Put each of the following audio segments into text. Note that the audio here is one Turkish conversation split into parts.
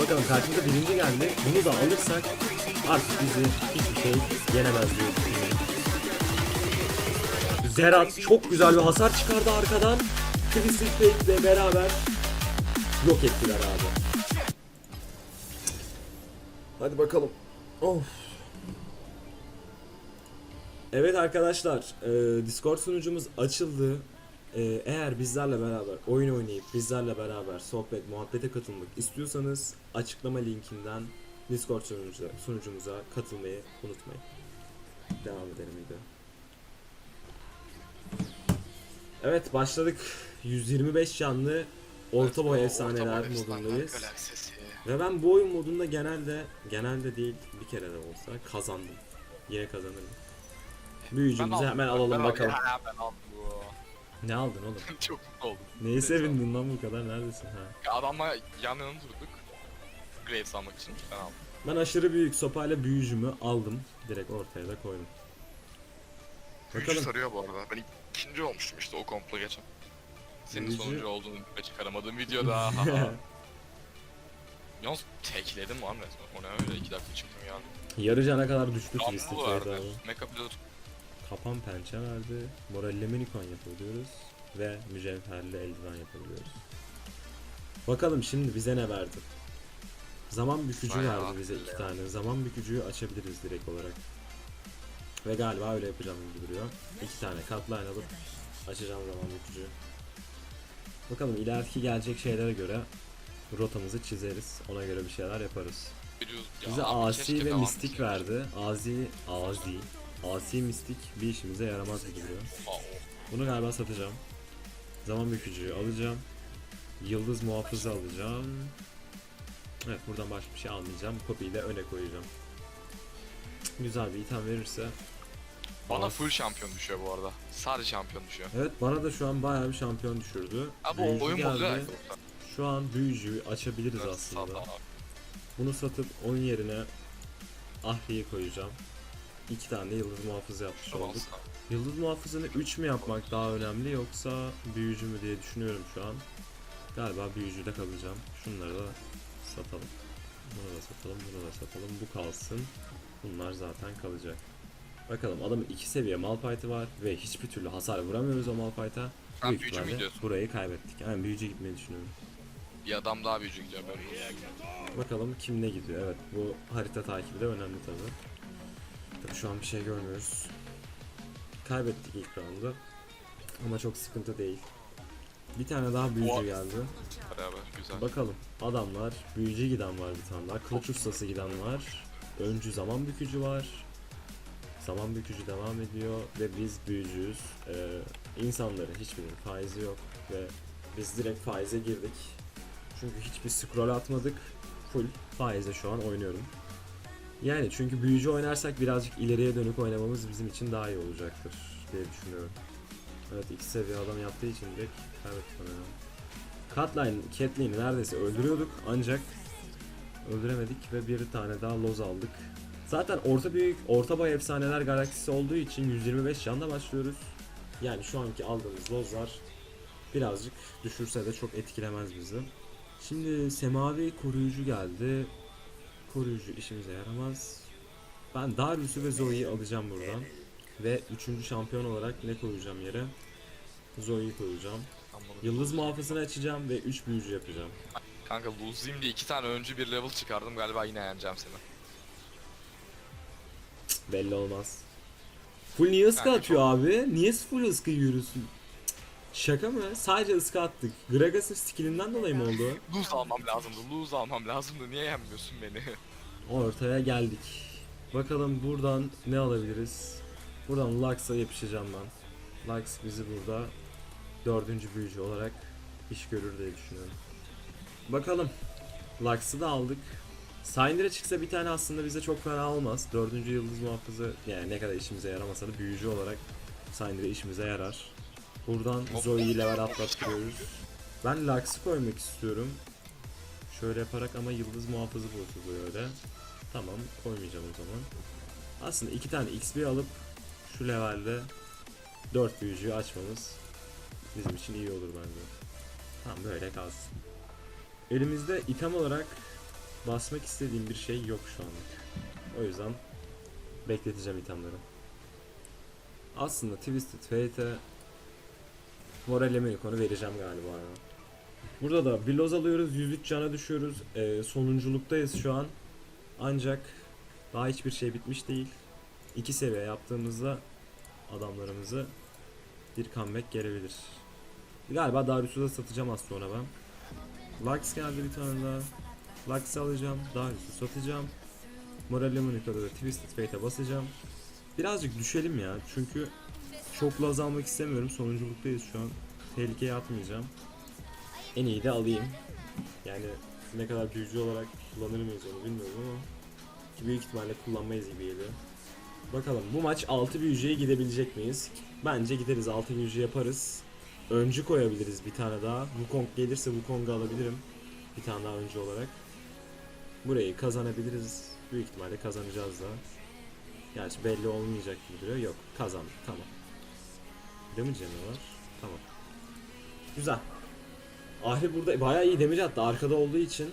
Bakalım karşımıza birinci geldi. Bunu da alırsak artık bizi hiçbir şey yenemez diye düşünüyorum. Zerat çok güzel bir hasar çıkardı arkadan. Twisted Fate ile beraber yok ettiler abi. Hadi bakalım. Of. Evet arkadaşlar, e, Discord sunucumuz açıldı. E, eğer bizlerle beraber oyun oynayıp bizlerle beraber sohbet, muhabbete katılmak istiyorsanız açıklama linkinden Discord sunucumuza, sunucumuza katılmayı unutmayın. Devam edelim video. Evet başladık. 125 canlı orta boy efsaneler modundayız. Ve ben bu oyun modunda genelde genelde değil bir kere de olsa kazandım. Yine kazanırım. Büyücümüzü hemen alalım bakalım. Ben aldım. Ne aldın oğlum? Çok mutlu oldum. Neyi sevindin lan bu kadar? Neredesin ha? Ya adamla yan yana durduk. Graves almak için ben aldım. Ben aşırı büyük sopayla büyücümü aldım. Direkt ortaya da koydum. Büyücü Bakalım. sarıyor bu arada. Ben ikinci olmuştum işte o komplo geçen. Senin Büyücü- sonuncu olduğunu ve çıkaramadığım videoda. Yalnız tekledim lan resmen. O ne öyle iki dakika çıktım yani. Yarı cana kadar düştü Twisted Rumble Fate vardı. abi. Mecha pilot. Kapan pençe verdi. Moralle minikon yapabiliyoruz. Ve mücevherli eldiven yapabiliyoruz. Bakalım şimdi bize ne verdi? Zaman bükücü Bayağı verdi bize iki ya. tane. Zaman bükücüyü açabiliriz direkt olarak. Ve galiba öyle yapacağım gibi duruyor. İki tane katline alıp açacağım zaman bükücüyü. Bakalım ileriki gelecek şeylere göre rotamızı çizeriz. Ona göre bir şeyler yaparız. Bize asi ve mistik verdi. Asi, asi, asi mistik bir işimize yaramaz gibi duruyor. Aa. Bunu galiba satacağım. Zaman bükücüyü alacağım. Yıldız muhafızı alacağım. Evet buradan başka bir şey almayacağım. Kopiyi de öne koyacağım. Güzel bir item verirse. Bana As- full şampiyon düşüyor bu arada. Sadece şampiyon düşüyor. Evet bana da şu an bayağı bir şampiyon düşürdü. Abi Büyücü o oyun modu ya. geldi. Şu an büyücüyü açabiliriz aslında. Bunu satıp onun yerine Ahri'yi koyacağım. İki tane yıldız muhafızı yapmış olduk. Yıldız muhafızını 3 mü yapmak daha önemli yoksa büyücü mü diye düşünüyorum şu an. Galiba büyücüde kalacağım. Şunları da satalım. Bunu da satalım, bunu da satalım. Bu kalsın. Bunlar zaten kalacak. Bakalım adamın 2 seviye Malphite'i var ve hiçbir türlü hasar vuramıyoruz o Malphite'a. Sen Büyük büyücü mü ihtimalle gidiyorsun? burayı kaybettik. Yani büyücü gitmeyi düşünüyorum. Bir adam daha büyücü gidiyor ben. Bakalım kim ne gidiyor. Evet bu harita takibi de önemli tabi. Tabi şu an bir şey görmüyoruz. Kaybettik ilk roundu. Ama çok sıkıntı değil. Bir tane daha büyücü What? geldi. Beraber güzel. Bakalım. Adamlar büyücü giden var bir tane daha. Kılıç ustası giden var. Öncü zaman bükücü var. Zaman bükücü devam ediyor ve biz büyücüyüz. Ee, insanların hiçbirinin faizi yok ve biz direkt faize girdik. Çünkü hiçbir scroll atmadık. Full faize şu an oynuyorum. Yani çünkü büyücü oynarsak birazcık ileriye dönük oynamamız bizim için daha iyi olacaktır diye düşünüyorum. Evet iki seviye adam yaptığı için direkt kaybettik. Cutline, Catelyn'i neredeyse öldürüyorduk ancak öldüremedik ve bir tane daha loz aldık. Zaten orta büyük, orta boy efsaneler galaksisi olduğu için 125 canla başlıyoruz. Yani şu anki aldığımız lozlar birazcık düşürse de çok etkilemez bizi. Şimdi semavi koruyucu geldi. Koruyucu işimize yaramaz. Ben Darius'u ve Zoe'yi alacağım buradan. Ve üçüncü şampiyon olarak ne koyacağım yere? Zoe'yi koyacağım. Yıldız muhafızını açacağım ve 3 büyücü yapacağım. Kanka lose'layım diye iki tane öncü bir level çıkardım galiba yine yeneceğim seni. Belli olmaz. Full niye ıska Kanka atıyor abi? Niye full ıska? Cık, Şaka mı? Sadece ıska attık. Gragas'ın skillinden dolayı mı oldu? Lose almam lazımdı, lose almam lazımdı. Niye yenmiyorsun beni? Ortaya geldik. Bakalım buradan ne alabiliriz? Buradan Lux'a yapışacağım ben. Lux bizi burada dördüncü büyücü olarak iş görür diye düşünüyorum. Bakalım. Lux'ı da aldık. Syndra çıksa bir tane aslında bize çok fena olmaz. Dördüncü yıldız muhafızı yani ne kadar işimize yaramasa da büyücü olarak Syndra işimize yarar. Buradan. Zoe'yi level atlattırıyoruz. Ben Lux'ı koymak istiyorum. Şöyle yaparak ama yıldız muhafızı bozuluyor öyle. Tamam koymayacağım o zaman. Aslında iki tane XP alıp şu levelde 4 büyücüyü açmamız bizim için iyi olur bence. Tamam böyle kalsın. Elimizde item olarak basmak istediğim bir şey yok şu anlık. O yüzden bekleteceğim itemleri. Aslında Twisted Fate'e Morale konu vereceğim galiba ya. Burada da bir loz alıyoruz, 103 cana düşüyoruz. Ee, sonunculuktayız şu an. Ancak daha hiçbir şey bitmiş değil. İki seviye yaptığımızda adamlarımızı bir comeback gelebilir. Galiba Darius'u da satacağım az sonra ben. Lux geldi bir tane daha. Lux'ı alacağım. Darius'u satacağım. Morale Monica'da da Twisted Fate'e basacağım. Birazcık düşelim ya. Çünkü çok laz almak istemiyorum. Sonunculuktayız şu an. Tehlikeye atmayacağım. En iyi de alayım. Yani ne kadar büyücü olarak kullanır mıyız onu bilmiyorum ama büyük ihtimalle kullanmayız gibi geliyor. Bakalım bu maç 6 büyücüye gidebilecek miyiz? Bence gideriz 6 büyücü yaparız. Öncü koyabiliriz bir tane daha. Wukong gelirse Wukong'u alabilirim. Bir tane daha öncü olarak. Burayı kazanabiliriz. Büyük ihtimalle kazanacağız da. Gerçi belli olmayacak gibi duruyor. Yok kazandık tamam. Değil mi var? Tamam. Güzel. Ahri burada bayağı iyi damage attı arkada olduğu için.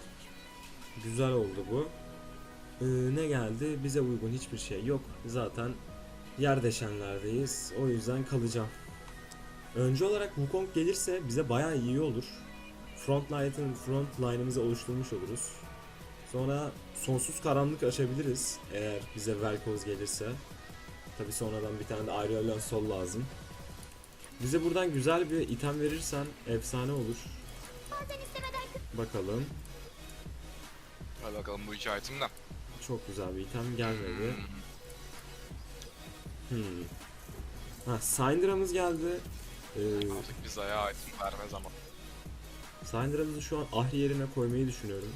Güzel oldu bu. Ee, ne geldi? Bize uygun hiçbir şey yok. Zaten yer deşenlerdeyiz. O yüzden kalacağım. Önce olarak Wukong gelirse bize bayağı iyi olur. Front line'ın front line'ımızı oluşturmuş oluruz. Sonra sonsuz karanlık açabiliriz eğer bize Velkoz gelirse. Tabi sonradan bir tane de Aerial Sol lazım. Bize buradan güzel bir item verirsen efsane olur. Bakalım. Hadi bakalım bu iki item ne? Çok güzel bir item gelmedi. Hmm. Ha, Syndra'mız geldi. Ee, Artık bize ya item verme zaman. Syndra'mızı şu an Ahri yerine koymayı düşünüyorum.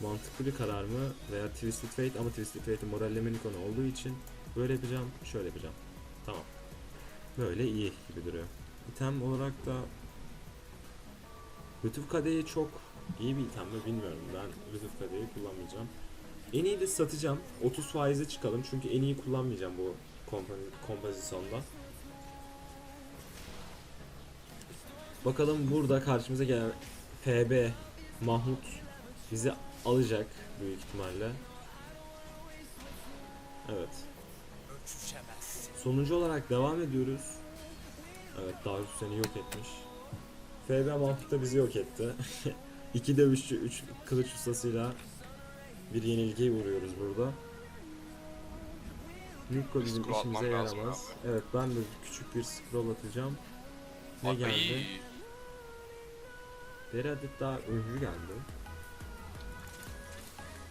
Mantıklı bir karar mı? Veya Twisted Fate ama Twisted Fate'in moralleme ikonu olduğu için böyle yapacağım, şöyle yapacağım. Tamam. Böyle iyi gibi duruyor. İtem olarak da Lütuf Kadehi çok iyi bir item mi bilmiyorum. Ben Lütuf Kadehi kullanmayacağım. En iyi de satacağım. 30 faize çıkalım çünkü en iyi kullanmayacağım bu kompa- kompozisyonda. Bakalım burada karşımıza gelen FB Mahmut bizi alacak büyük ihtimalle. Evet. Sonuncu olarak devam ediyoruz. Evet Darius seni yok etmiş. FB da bizi yok etti. İki dövüşçü, üç kılıç ustasıyla bir yenilgiye uğruyoruz burada. Nikko bizim Scroll işimize lazım yaramaz. Evet ben de küçük bir scroll atacağım. Ne Ay, geldi? Bir adet daha öncü geldi.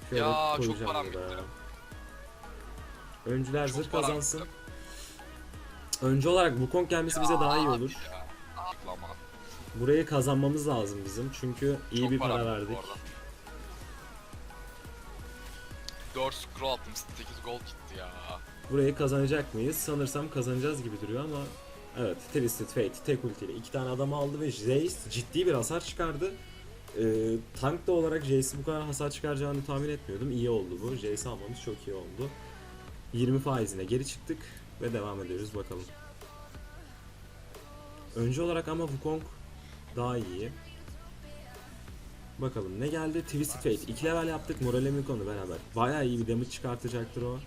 Şöyle Ya, çok koyacağım param buraya. gitti. Öncüler Çok zırh param kazansın. gitti. Öncü olarak Wukong gelmesi bize daha iyi Abi olur. ya. Burayı kazanmamız lazım bizim çünkü iyi Çok bir para verdik. arada. 4 scroll attım 8 gold gitti ya. Burayı kazanacak mıyız? Sanırsam kazanacağız gibi duruyor ama evet Twisted Fate tek ultiyle iki tane adam aldı ve Jace ciddi bir hasar çıkardı. Ee, tank da olarak Jace'i bu kadar hasar çıkaracağını tahmin etmiyordum. İyi oldu bu. Jace'i almamız çok iyi oldu. 20 faizine geri çıktık ve devam ediyoruz bakalım. Önce olarak ama Wukong daha iyi. Bakalım ne geldi? Twisted Fate. 2 level yaptık Morale Mikon'u beraber. Bayağı iyi bir damage çıkartacaktır o.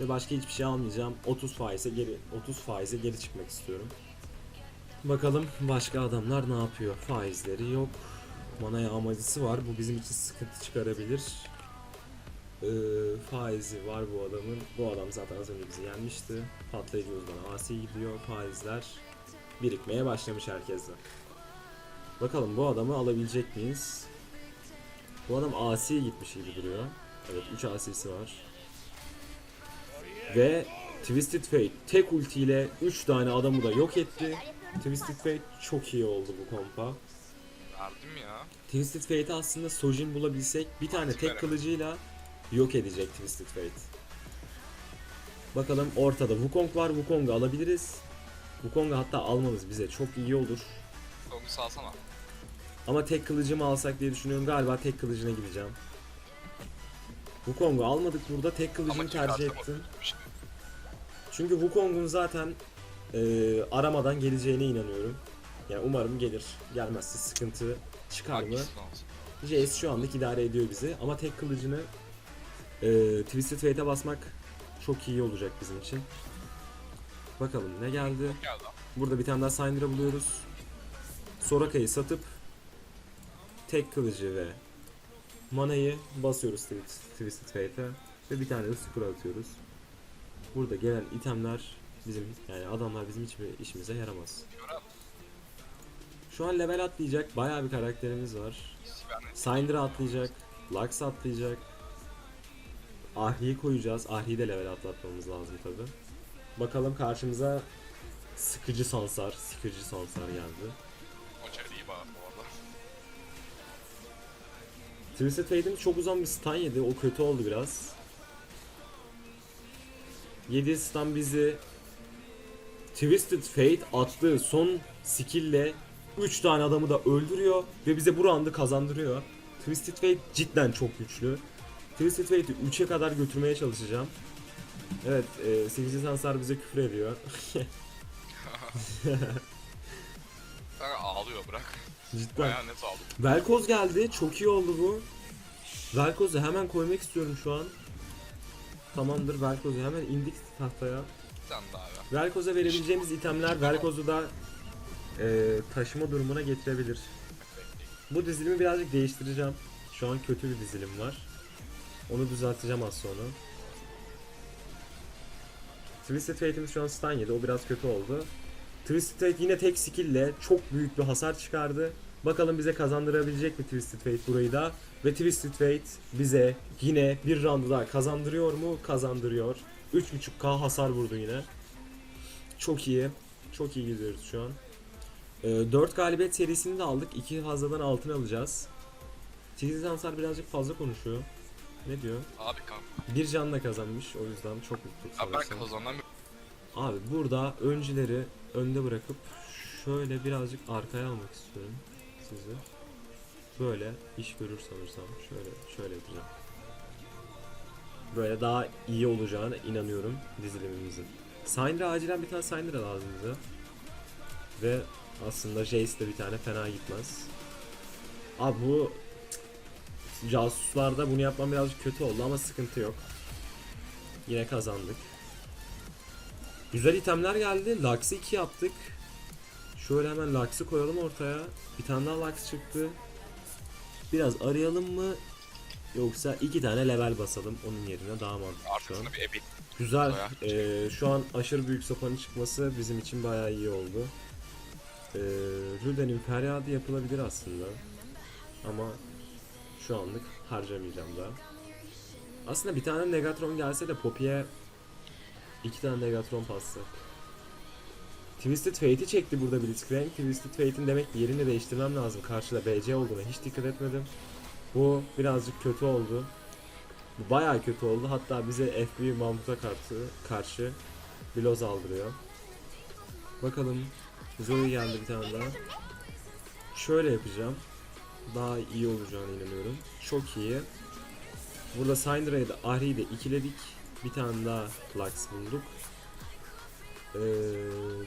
Ve başka hiçbir şey almayacağım. 30 faize geri 30 faize geri çıkmak istiyorum. Bakalım başka adamlar ne yapıyor? Faizleri yok. Mana yağmacısı var. Bu bizim için sıkıntı çıkarabilir. Ee, faizi var bu adamın. Bu adam zaten az önce bizi yenmişti. Patlayıcı uzmanı asi gidiyor. Faizler birikmeye başlamış herkeste. Bakalım bu adamı alabilecek miyiz? Bu adam asi gitmiş gibi duruyor. Evet 3 asisi var. Ve Twisted Fate tek ultiyle 3 tane adamı da yok etti. Twisted Fate çok iyi oldu bu kompa. Verdim ya. Twisted Fate'i aslında Sojin bulabilsek bir tane tek kılıcıyla yok edecek Twisted Fate. Bakalım ortada Wukong var. Wukong'u alabiliriz. Wukong'u hatta almamız bize çok iyi olur. Onu salsana. Ama tek kılıcımı alsak diye düşünüyorum. Galiba tek kılıcına gideceğim. Wukong'u almadık burada. Tek kılıcımı Ama tercih ettim. şey. Çünkü Wukong'un zaten e, aramadan geleceğine inanıyorum. Yani umarım gelir. Gelmezse sıkıntı çıkar mı? Jace şu anlık idare ediyor bizi ama tek kılıcını e, Twisted Fate'e basmak çok iyi olacak bizim için. Bakalım ne geldi. Burada bir tane daha Syndra buluyoruz. Soraka'yı satıp tek kılıcı ve manayı basıyoruz Twi- Twisted Fate'e ve bir tane de scroll atıyoruz. Burada gelen itemler bizim yani adamlar bizim hiçbir işimize yaramaz. Şu an level atlayacak bayağı bir karakterimiz var. Syndra atlayacak, Lux atlayacak. Ahri'yi koyacağız. Ahri'yi de level atlatmamız lazım tabi. Bakalım karşımıza sıkıcı sansar, sıkıcı sansar geldi. Twisted Fate'in çok uzun bir stun yedi. O kötü oldu biraz. Yedi stun bizi Twisted Fate attığı son skill'le 3 tane adamı da öldürüyor ve bize bu round'ı kazandırıyor. Twisted Fate cidden çok güçlü. Twisted Fate'i 3'e kadar götürmeye çalışacağım. Evet, e, Sıkıcı Sansar bize küfür ediyor. Kanka ağlıyor bırak. cidden. Bayağı net aldım. Velkoz geldi. Çok iyi oldu bu. Velkoz'u hemen koymak istiyorum şu an. Tamamdır Velkoz'u hemen indik tahtaya. Tane daha ver. Velkoz'a verebileceğimiz itemler Velkoz'u da e, taşıma durumuna getirebilir. Bu dizilimi birazcık değiştireceğim. Şu an kötü bir dizilim var. Onu düzelteceğim az sonra. Twisted Fate'imiz şu an stun yedi. O biraz kötü oldu. Twisted Fate yine tek skill'le çok büyük bir hasar çıkardı. Bakalım bize kazandırabilecek mi Twisted Fate burayı da. Ve Twisted Fate bize yine bir round daha kazandırıyor mu? Kazandırıyor. 3.5k hasar vurdu yine. Çok iyi. Çok iyi gidiyoruz şu an. 4 galibiyet serisini de aldık. 2 fazladan altın alacağız. Çizgi Ansar birazcık fazla konuşuyor. Ne diyor? Abi kanka. Bir canla kazanmış o yüzden çok mutlu. Abi ben kazanamıyorum. Abi burada öncüleri önde bırakıp şöyle birazcık arkaya almak istiyorum sizi. Böyle iş görür sanırsam. Şöyle şöyle yapacağım. Böyle daha iyi olacağına inanıyorum dizilimimizin. Syndra acilen bir tane Syndra lazım bize. Ve aslında Jace de bir tane fena gitmez. Abi bu casuslarda bunu yapmam birazcık kötü oldu ama sıkıntı yok. Yine kazandık. Güzel itemler geldi. Lux'ı 2 yaptık. Şöyle hemen Lux'ı koyalım ortaya. Bir tane daha Lux çıktı. Biraz arayalım mı? Yoksa iki tane level basalım onun yerine daha mantıklı şu an. Arkasında bir ebit. Güzel. Ee, şu an aşırı büyük sopanın çıkması bizim için bayağı iyi oldu. Ee, Rüden'in feryadı yapılabilir aslında. Ama şu anlık harcamayacağım daha. Aslında bir tane Negatron gelse de Poppy'e iki tane Negatron passak. Twisted Fate'i çekti burada Blitzcrank. Twisted Fate'in demek ki yerini değiştirmem lazım. Karşıda BC olduğuna hiç dikkat etmedim. Bu birazcık kötü oldu. Bu bayağı kötü oldu. Hatta bize FB Mamut'a karşı, karşı Bloz aldırıyor. Bakalım. Zoe geldi bir tane daha. Şöyle yapacağım. Daha iyi olacağına inanıyorum. Çok iyi. Burada Syndra'yı da Ahri'yi de ikiledik. Bir tane daha Lux bulduk. Ee,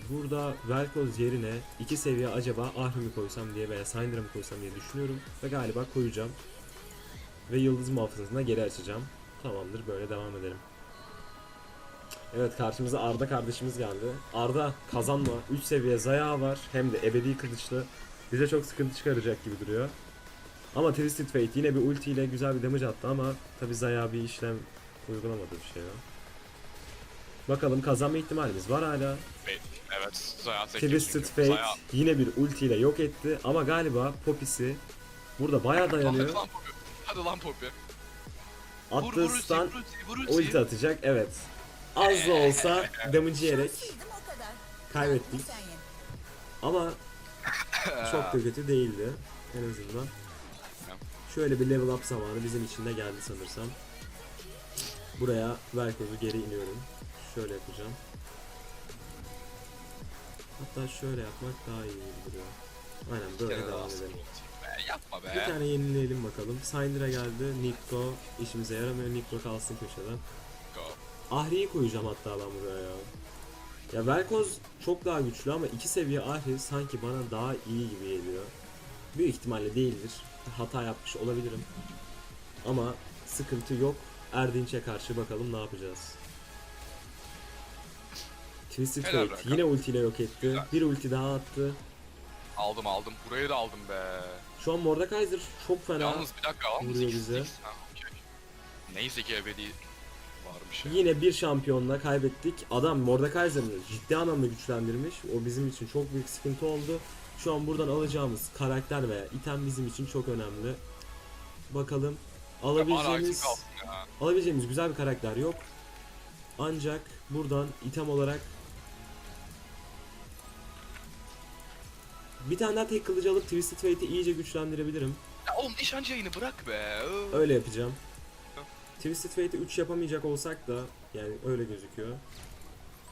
burada Velkoz yerine iki seviye acaba Ahri mi koysam diye veya Syndra mı koysam diye düşünüyorum. Ve galiba koyacağım. Ve yıldız muhafızasına geri açacağım. Tamamdır böyle devam edelim. Evet karşımıza Arda kardeşimiz geldi. Arda kazanma. 3 seviye zayağı var. Hem de ebedi kılıçlı. Bize çok sıkıntı çıkaracak gibi duruyor. Ama Twisted Fate yine bir ulti ile güzel bir damage attı ama tabi zayağı bir işlem uygulamadı bir şey ya. Bakalım kazanma ihtimalimiz var hala. Evet. Zaya sekiz Twisted. Fate Zaya. yine bir ulti ile yok etti ama galiba Poppy'si burada bayağı dayanıyor. Hadi lan Poppy. Hadi lan Poppy. Vur Attığı stun vur ulti, vur ulti. ulti atacak evet. Az da olsa damage yiyerek kaybettik. Ama çok da kötü değildi en azından. Şöyle bir level up zamanı bizim için de geldi sanırsam. Buraya Velkoz'u geri iniyorum. Şöyle yapacağım. Hatta şöyle yapmak daha iyi gibi duruyor. Aynen böyle kere daha devam edelim. Be, yapma be. Bir tane yenileyelim bakalım. Syndra geldi. Nikko işimize yaramıyor. Nikko kalsın köşeden. Go. Ahri'yi koyacağım hatta ben buraya ya. Ya Velkoz çok daha güçlü ama iki seviye Ahri sanki bana daha iyi gibi geliyor. Büyük ihtimalle değildir. hata yapmış olabilirim. Ama sıkıntı yok. Erdinç'e karşı bakalım ne yapacağız. Twisted Helal Fate be. yine ultiyle yok etti. Güzel. Bir ulti daha attı. Aldım aldım. Burayı da aldım be. Şu an Mordekaiser çok fena. Yalnız bir dakika mı? vuruyor 8, bize. 8. Ha, okey. Neyse ki ebedi varmış ya. Yine bir şampiyonla kaybettik. Adam Mordekaiser'ını ciddi anlamda güçlendirmiş. O bizim için çok büyük sıkıntı oldu. Şu an buradan alacağımız karakter veya item bizim için çok önemli. Bakalım alabileceğimiz alabileceğimiz güzel bir karakter yok. Ancak buradan item olarak bir tane daha tek kılıcı alıp Twisted Fate'i iyice güçlendirebilirim. Ya oğlum nişancı yayını bırak be. Öyle yapacağım. Twisted Fate'i 3 yapamayacak olsak da yani öyle gözüküyor.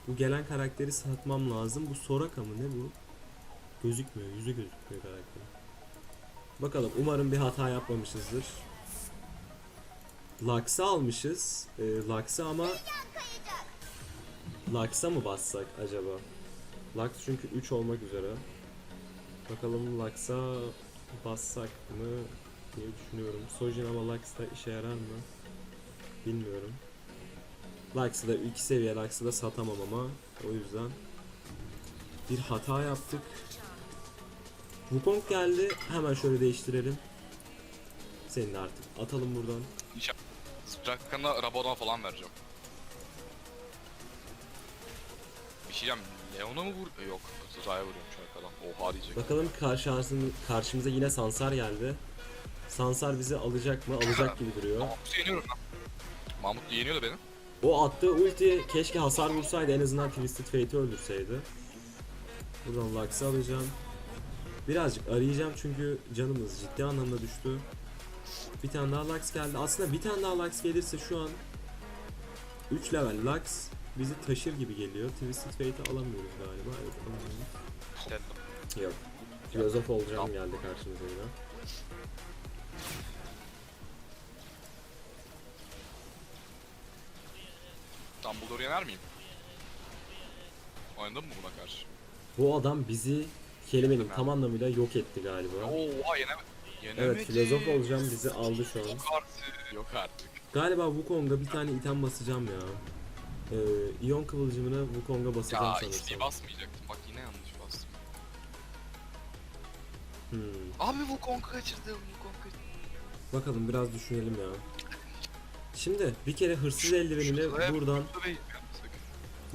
Bu gelen karakteri satmam lazım. Bu Soraka mı ne bu? Gözükmüyor, yüzü gözükmüyor karakter. Bakalım umarım bir hata yapmamışızdır. Lux'ı almışız. Ee, Lux'ı ama Lux'a mı bassak acaba? Lux çünkü 3 olmak üzere. Bakalım Lux'a bassak mı diye düşünüyorum. Sojin ama Lux'ta işe yarar mı? Bilmiyorum. Lux'ı da iki seviye Lux'ı da satamam ama o yüzden bir hata yaptık. Wukong geldi. Hemen şöyle değiştirelim. Seni de artık atalım buradan. Sprakan'a Rabadon falan vereceğim. Bir şey diyeceğim. Leon'a mı vur? Yok. Zaya vuruyorum şu arkadan. Oha diyecek. Bakalım karşı karşımıza yine Sansar geldi. Sansar bizi alacak mı? Alacak gibi duruyor. Mahmut'u yeniyorum ben. Mahmut yeniyor da beni. O attığı ulti keşke hasar vursaydı en azından Twisted Fate'i öldürseydi. Buradan Lux'ı alacağım. Birazcık arayacağım çünkü canımız ciddi anlamda düştü. Bir tane daha Lux geldi. Aslında bir tane daha Lux gelirse şu an 3 level Lux bizi taşır gibi geliyor. Twisted Fate'i alamıyoruz galiba. Evet alamıyoruz. Geldim. Yok. Filozof olacağım geldi karşımıza yine. Dumbledore'u yener miyim? Oynadın mı buna karşı? Bu adam bizi kelimenin tam anlamıyla yok etti galiba. Oha yeneme yenemedi. Evet filozof olacağım bizi aldı şu an. Yok artık. Yok artık. Galiba Wukong'a bir tane item basacağım ya. Ee, iyon kıvılcımını Wukong'a basacağım Ya sanırsam. XP basmayacaktım. Bak yine yanlış bastım. Hmm. Abi bu konku kaçırdım. Bu konku kaçırdım. Bakalım biraz düşünelim ya. Şimdi bir kere hırsız eldivenini Şuraya- buradan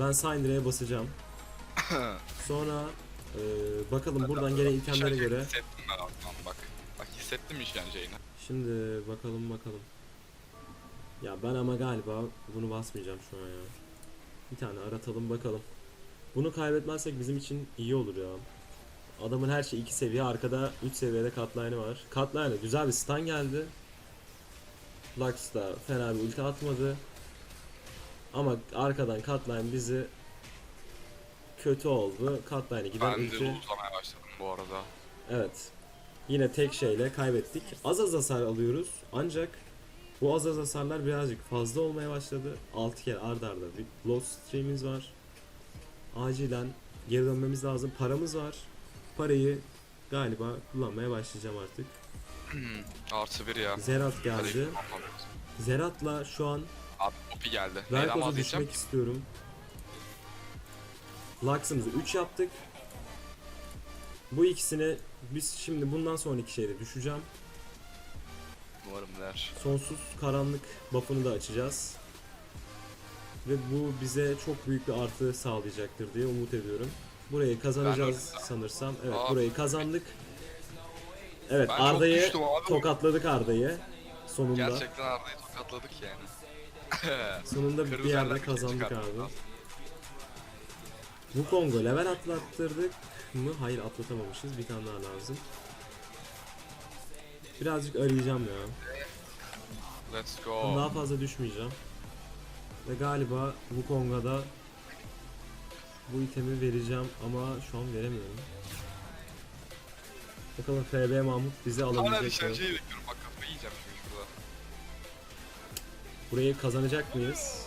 ben Syndra'ya basacağım. Sonra e, bakalım buradan gene itemlere göre. Hissettim. Bak hissettim işkenceyi. Şimdi bakalım bakalım. Ya ben ama galiba bunu basmayacağım şu an ya. Bir tane aratalım bakalım. Bunu kaybetmezsek bizim için iyi olur ya. Adamın her şey 2 seviye arkada 3 seviyede katline'ı var. Katline'a güzel bir stun geldi. Lux da fena bir ulti atmadı. Ama arkadan Katline bizi kötü oldu. Katline'e giden Ben de ulti. lootlamaya başladım bu arada. Evet. Yine tek şeyle kaybettik. Az az hasar alıyoruz. Ancak bu az az hasarlar birazcık fazla olmaya başladı. 6 kere arda arda bir loss stream'imiz var. Acilen geri dönmemiz lazım. Paramız var. Parayı galiba kullanmaya başlayacağım artık. Artı bir ya. Zerat geldi. Zerat'la şu an Abi Poppy geldi. Neyden Velkoz'a vazgeçeceğim? düşmek istiyorum. Lux'ımızı 3 yaptık. Bu ikisini biz şimdi bundan sonraki şeyde düşeceğim. Umarım der. Sonsuz karanlık buff'ını da açacağız. Ve bu bize çok büyük bir artı sağlayacaktır diye umut ediyorum. Burayı kazanacağız sanırsam. Evet Aa. burayı kazandık. Evet Ben çok Arda'yı düştüm abi. tokatladık Arda'yı. Sonunda. Gerçekten Arda'yı tokatladık yani. Sonunda bir Kırmızı yerde kazandık abi. Wukong'u level atlattırdık mı? Hayır atlatamamışız. Bir tane daha lazım. Birazcık arayacağım ya. Let's Daha go. fazla düşmeyeceğim. Ve galiba Wukong'a da bu itemi vereceğim ama şu an veremiyorum. Bakalım FB Mahmut bizi Hala alabilecek mi? nişancıyı bekliyorum. Bak kafayı yiyeceğim şimdi şurada. Burayı kazanacak mıyız?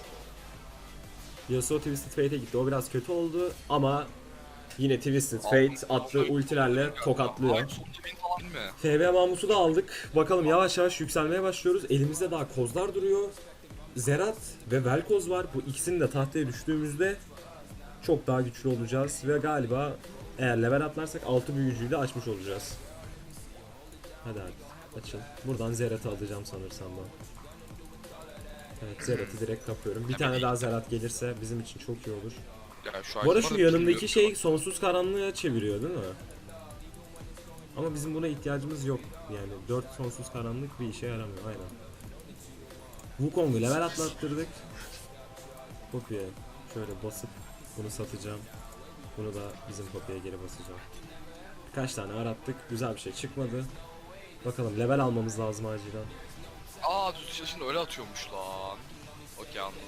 Yasuo Twisted Fate'e gitti. O biraz kötü oldu ama yine Twisted Fate attığı ultilerle tokatlıyor. Ay, 2000 falan Değil mi? FB Mahmut'u da aldık. Bakalım yavaş yavaş yükselmeye başlıyoruz. Elimizde daha kozlar duruyor. Zerat ve Velkoz var. Bu ikisini de tahtaya düştüğümüzde çok daha güçlü olacağız. Ve galiba eğer level atlarsak 6 büyücüyü de açmış olacağız. Hadi hadi açıl. Buradan Zerat'ı alacağım sanırsam ben. Evet Zerat'ı direkt kapıyorum. Bir tane daha Zerat gelirse bizim için çok iyi olur. Ya şu Bu arada şu bilmiyorum. şey sonsuz karanlığa çeviriyor değil mi? Ama bizim buna ihtiyacımız yok. Yani 4 sonsuz karanlık bir işe yaramıyor aynen. Wukong'u level atlattırdık. Kopya şöyle basıp bunu satacağım. Bunu da bizim kopyaya geri basacağım. Birkaç tane arattık. Güzel bir şey çıkmadı. Bakalım level almamız lazım acilen. Aa düz yaşında öyle atıyormuş lan. Okey anladım.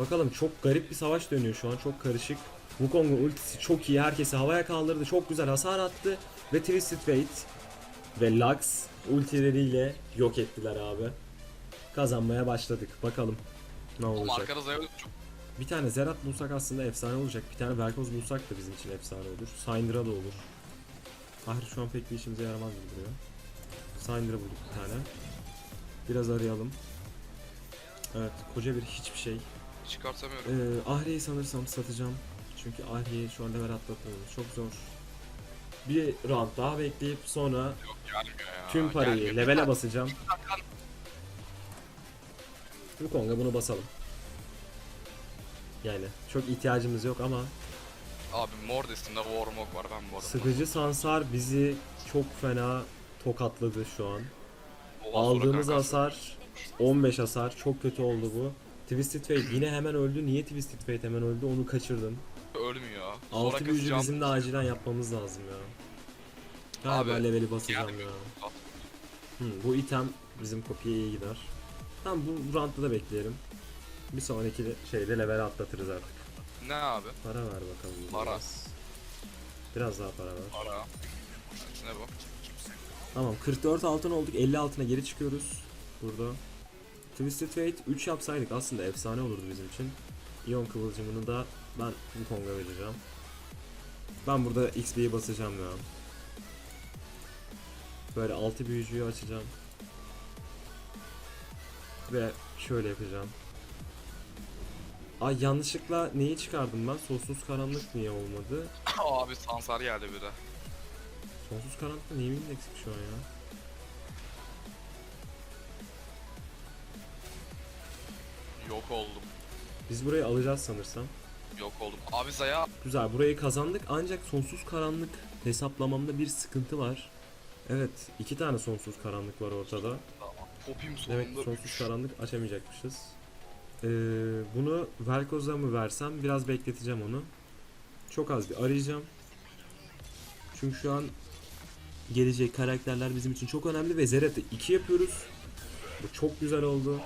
Bakalım çok garip bir savaş dönüyor şu an. Çok karışık. Wukong'un ultisi çok iyi. Herkesi havaya kaldırdı. Çok güzel hasar attı. Ve Twisted Fate ve Lux ultileriyle yok ettiler abi. Kazanmaya başladık. Bakalım ne olacak. Bir tane Zerat bulsak aslında efsane olacak. Bir tane Velkoz bulsak da bizim için efsane olur. Syndra da olur. Ahri şu an pek bir işimize yaramaz gibi duruyor. Syndra bulduk bir tane. Biraz arayalım. Evet koca bir hiçbir şey. Çıkartamıyorum. Ee, Ahri'yi sanırsam satacağım. Çünkü Ahri'yi şu an level atlatmamız çok zor. Bir round daha bekleyip sonra Yok gelmiyor ya. tüm parayı gelmiyor. levele basacağım. Wukong'a bunu basalım. Yani çok ihtiyacımız yok ama Abi mor destimde Warmog var ben bu arada. sıkıcı Sansar bizi çok fena tokatladı şu an. Ondan sonra Aldığımız kanka- hasar 15 hasar çok kötü oldu bu. Twisted Fate yine hemen öldü. Niye Twisted Fate hemen öldü onu kaçırdım. Ölmüyor. 6 Sonra büyücü kızacağım. bizim de acilen yapmamız lazım ya. Galiba Abi, leveli basacağım yani- ya. Hı, bu item bizim kopyaya iyi gider. Tamam bu roundda da bekleyelim. Bir sonraki de- şeyde level atlatırız artık. Ne abi? Para ver bakalım. Para. Biraz, daha para ver. Para. Ne bu? Tamam 44 altın olduk 50 altına geri çıkıyoruz. Burada. Twisted Fate 3 yapsaydık aslında efsane olurdu bizim için. İyon kıvılcımını da ben Wukong'a vereceğim. Ben burada XP'yi basacağım ya. Böyle 6 büyücüyü açacağım. Ve şöyle yapacağım. Ay yanlışlıkla neyi çıkardım ben? Sonsuz karanlık niye olmadı? abi Sansar geldi bir de. Sonsuz karanlıkta neyimiz eksik şu an ya? Yok oldum. Biz burayı alacağız sanırsam. Yok oldum. Abi Zaya Güzel burayı kazandık ancak sonsuz karanlık hesaplamamda bir sıkıntı var. Evet iki tane sonsuz karanlık var ortada. Popim Demek sonunda ki sonsuz üç. karanlık açamayacakmışız. Ee, bunu Velkoz'a mı versem biraz bekleteceğim onu. Çok az bir arayacağım. Çünkü şu an gelecek karakterler bizim için çok önemli ve Zerat'ı 2 yapıyoruz. Bu çok güzel oldu.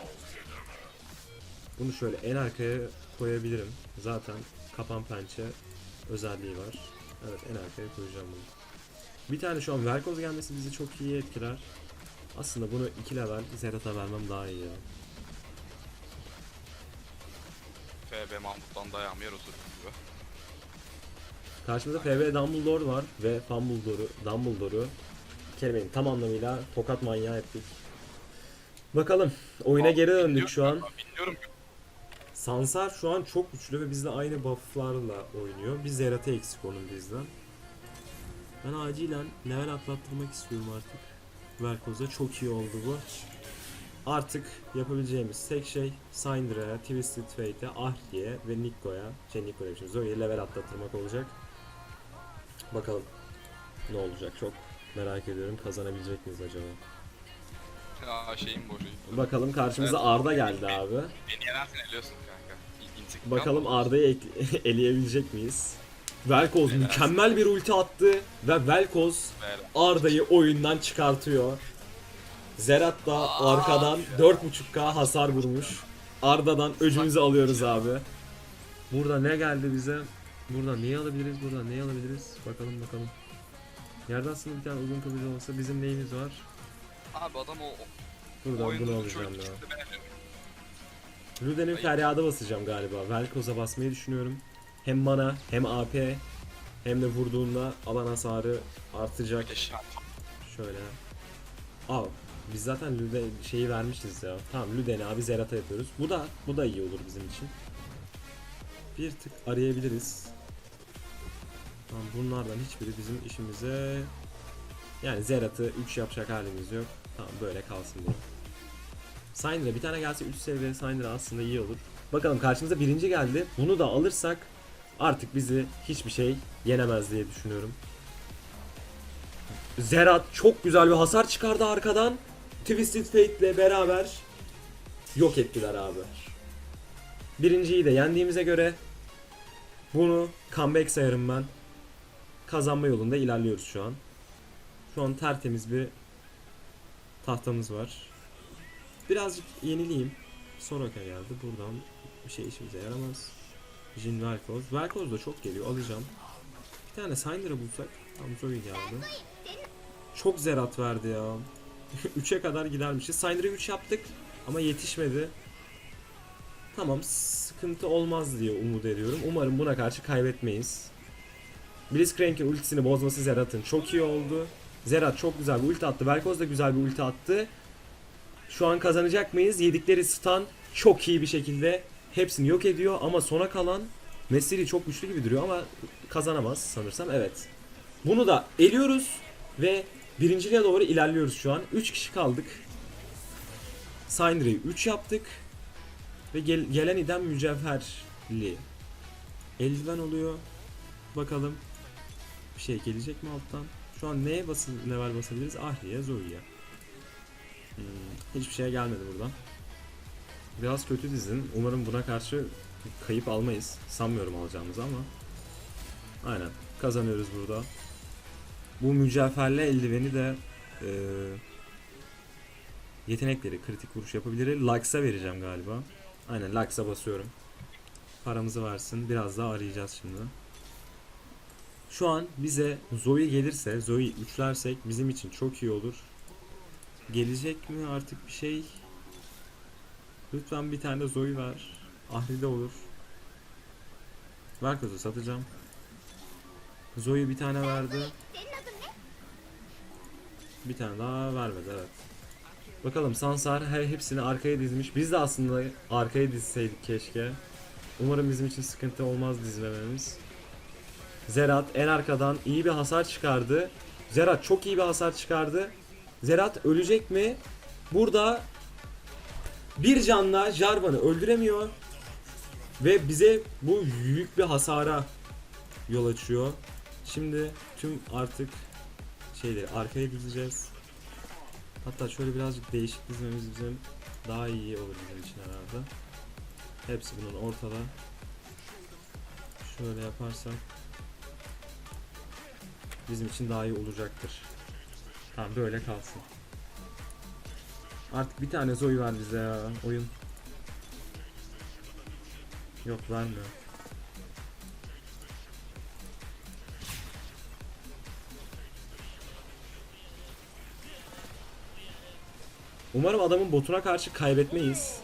Bunu şöyle en arkaya koyabilirim. Zaten kapan pençe özelliği var. Evet en arkaya koyacağım bunu. Bir tane şu an Velkoz gelmesi bizi çok iyi etkiler. Aslında bunu 2 level Zerat'a vermem daha iyi ya. FB Mahmut'tan dayağım yer gibi. Karşımızda FB Dumbledore var ve Fumbledore'u, Dumbledore'u kelimenin tam anlamıyla tokat manyağı ettik. Bakalım oyuna Abi, geri döndük şu an. kanka, Bilmiyorum. Sansar şu an çok güçlü ve bizle aynı bufflarla oynuyor. Bir Zerat'ı eksik onun bizden. Ben acilen level atlattırmak istiyorum artık. Velkoz'a çok iyi oldu bu. Artık yapabileceğimiz tek şey Syndra'ya, Twisted Fate'e, Ahri'ye ve Nikko'ya, şey Nikko demişim, Zoe'ye level atlattırmak olacak. Bakalım ne olacak çok merak ediyorum. Kazanabilecek miyiz acaba? Ya şeyim boşu. Bakalım karşımıza Evet. Arda geldi abi. Beni yenersen eliyorsun kanka. İ- intikam Bakalım? Arda'yı ekle- eleyebilecek miyiz? Velkoz mükemmel bir ulti attı ve Velkoz Ver. Arda'yı oyundan çıkartıyor. Zerat da arkadan 4.5k hasar vurmuş. Arda'dan öcümüzü alıyoruz abi. Burada ne geldi bize? Burada neyi alabiliriz? Burada neyi alabiliriz? Bakalım bakalım. Yerde aslında bir tane uzun kılıcı olsa bizim neyimiz var? Abi adam o Buradan bunu alacağım ya. çıktı, beğenmiyorum. Ruden'in feryadı basacağım galiba. Velkoz'a basmayı düşünüyorum. Hem mana hem AP. Hem de vurduğunda alan hasarı artacak. Eşya. Şöyle. Al. Biz zaten Lüde şeyi vermişiz ya. Tamam Lüden'i abi Zerat'a yapıyoruz. Bu da bu da iyi olur bizim için. Bir tık arayabiliriz. Tamam bunlardan hiçbiri bizim işimize yani Zerat'ı 3 yapacak halimiz yok. Tamam böyle kalsın diye. Syndra bir tane gelse 3 seviye Syndra aslında iyi olur. Bakalım karşımıza birinci geldi. Bunu da alırsak artık bizi hiçbir şey yenemez diye düşünüyorum. Zerat çok güzel bir hasar çıkardı arkadan. Twisted Fate ile beraber yok ettiler abi. Birinciyi de yendiğimize göre bunu comeback sayarım ben. Kazanma yolunda ilerliyoruz şu an. Şu an tertemiz bir tahtamız var. Birazcık yenileyim. Soraka geldi. Buradan bir şey işimize yaramaz. Jin Velkoz. Velkoz da çok geliyor. Alacağım. Bir tane Syndra bulsak. Tam Zoe geldi. Çok zerat verdi ya. 3'e kadar gidermişiz. Syndra'yı 3 yaptık ama yetişmedi. Tamam sıkıntı olmaz diye umut ediyorum. Umarım buna karşı kaybetmeyiz. Blitzcrank'in ultisini bozması Zerat'ın çok iyi oldu. Zerat çok güzel bir ulti attı. Velkoz da güzel bir ulti attı. Şu an kazanacak mıyız? Yedikleri stun çok iyi bir şekilde hepsini yok ediyor ama sona kalan Messi çok güçlü gibi duruyor ama kazanamaz sanırsam. Evet. Bunu da eliyoruz ve birinciliğe doğru ilerliyoruz şu an. 3 kişi kaldık. Syndra'yı 3 yaptık. Ve gel- gelen idem mücevherli. Eldiven oluyor. Bakalım bir şey gelecek mi alttan? Şu an neye basıl level basabiliriz? Ahri'ye, Zoe'ye. Hmm, hiçbir şey gelmedi buradan. Biraz kötü dizin. Umarım buna karşı kayıp almayız. Sanmıyorum alacağımızı ama. Aynen. Kazanıyoruz burada. Bu mücevherli eldiveni de eee, yetenekleri kritik vuruş yapabilir. Lux'a vereceğim galiba. Aynen Lux'a basıyorum. Paramızı versin. Biraz daha arayacağız şimdi. Şu an bize Zoe gelirse, Zoe'yi üçlersek bizim için çok iyi olur. Gelecek mi artık bir şey? Lütfen bir tane de Zoe ver. Ahri de olur. Ver kızı satacağım. Zoe bir tane verdi. Bir tane daha vermedi evet. Bakalım Sansar her hepsini arkaya dizmiş. Biz de aslında arkaya dizseydik keşke. Umarım bizim için sıkıntı olmaz dizmememiz. Zerat en arkadan iyi bir hasar çıkardı. Zerat çok iyi bir hasar çıkardı. Zerat ölecek mi? Burada bir canla Jarvan'ı öldüremiyor. Ve bize bu büyük bir hasara yol açıyor. Şimdi tüm artık şeyleri arkaya dizeceğiz. Hatta şöyle birazcık değişik dizmemiz bizim daha iyi olur bizim için herhalde. Hepsi bunun ortada. Şöyle yaparsak bizim için daha iyi olacaktır. Tamam böyle kalsın. Artık bir tane Zoe ver bize ya oyun. Yok vermiyor. Umarım adamın botuna karşı kaybetmeyiz.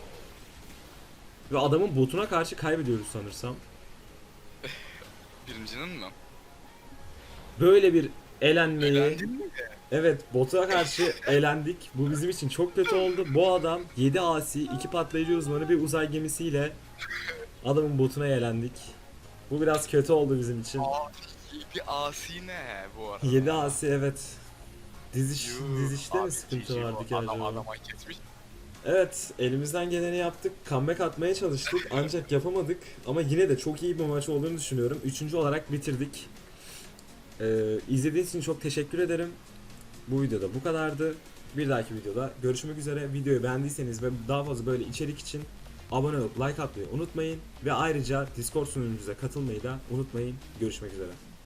Ve adamın botuna karşı kaybediyoruz sanırsam. Birincinin mi? Böyle bir elenmeyi... Evet bota karşı elendik. Bu bizim için çok kötü oldu. Bu adam 7 asi, 2 patlayıcı uzmanı bir uzay gemisiyle adamın botuna elendik. Bu biraz kötü oldu bizim için. Aa, bir asi ne bu arada? 7 asi evet. Diziş, Yuh, dizişte mi sıkıntı vardı ki Adam acaba? kesmiş. Evet elimizden geleni yaptık. Comeback atmaya çalıştık ancak yapamadık. Ama yine de çok iyi bir maç olduğunu düşünüyorum. Üçüncü olarak bitirdik. Ee, izlediğiniz için çok teşekkür ederim. Bu videoda bu kadardı. Bir dahaki videoda görüşmek üzere. Videoyu beğendiyseniz ve daha fazla böyle içerik için abone olup like atmayı unutmayın. Ve ayrıca Discord sunucumuza katılmayı da unutmayın. Görüşmek üzere.